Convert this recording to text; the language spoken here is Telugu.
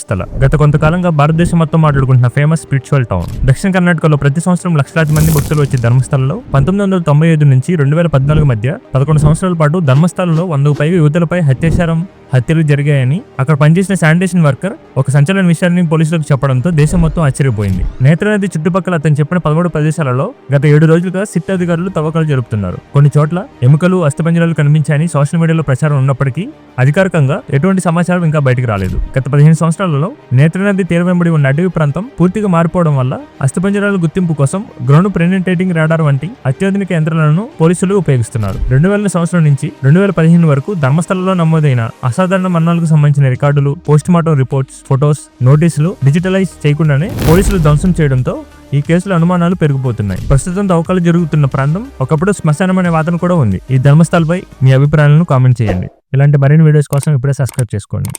ధర్మస్థల. గత కొంతకాలంగా భారతదేశం మొత్తం మాట్లాడుకుంటున్న ఫేమస్ స్పిరిచువల్ టౌన్ దక్షిణ కర్ణాటకలో ప్రతి సంవత్సరం లక్షలాది మంది భక్తులు వచ్చే ధర్మస్థలలో పంతొమ్మిది వందల తొంభై ఐదు నుంచి రెండు వేల పద్నాలుగు మధ్య పదకొండు సంవత్సరాల పాటు ధర్మస్థలలో వందకు పైగా యువతులపై హత్యాచారం హత్యలు జరిగాయని అక్కడ పనిచేసిన శానిటేషన్ వర్కర్ ఒక సంచలన విషయాన్ని పోలీసులకు చెప్పడంతో దేశం మొత్తం ఆశ్చర్యపోయింది. నేత్రనది చుట్టుపక్కల అతను చెప్పిన పదమూడు ప్రదేశాలలో గత ఏడు రోజులుగా సిట్ అధికారులు తవ్వకాలు జరుపుతున్నారు. కొన్ని చోట్ల ఎముకలు అస్థిపంజరాలు కనిపించాయని సోషల్ మీడియాలో ప్రచారం ఉన్నప్పటికీ అధికారికంగా ఎటువంటి సమాచారం ఇంకా బయటకు రాలేదు. గత పదిహేను సంవత్సరాలలో నేత్రనది తీర వెంబడి ఉన్న అటవీ ప్రాంతం పూర్తిగా మారిపోవడం వల్ల అస్థిపంజరాల గుర్తింపు కోసం గ్రౌండ్ ప్రెనెంటేటింగ్ రాడార్ వంటి అత్యాధునిక యంత్రాలను పోలీసులు ఉపయోగిస్తున్నారు. రెండు వేల సంవత్సరం నుంచి రెండు వేల పదిహేను వరకు ధర్మస్థలంలో నమోదైన అసాధారణ మరణాలకు సంబంధించిన రికార్డులు పోస్ట్ మార్టం రిపోర్ట్స్ ఫొటోస్ నోటీసులు డిజిటలైజ్ చేయకుండానే పోలీసులు ధ్వంసం చేయడంతో ఈ కేసులో అనుమానాలు పెరిగిపోతున్నాయి. ప్రస్తుతం తవ్వకాలు జరుగుతున్న ప్రాంతం ఒకప్పుడు శ్మశానం అనే వాదన కూడా ఉంది. ఈ ధర్మస్థలపై మీ అభిప్రాయాలను కామెంట్ చేయండి. ఇలాంటి మరిన్ని వీడియోస్ కోసం ఇప్పుడే సబ్స్క్రైబ్ చేసుకోండి.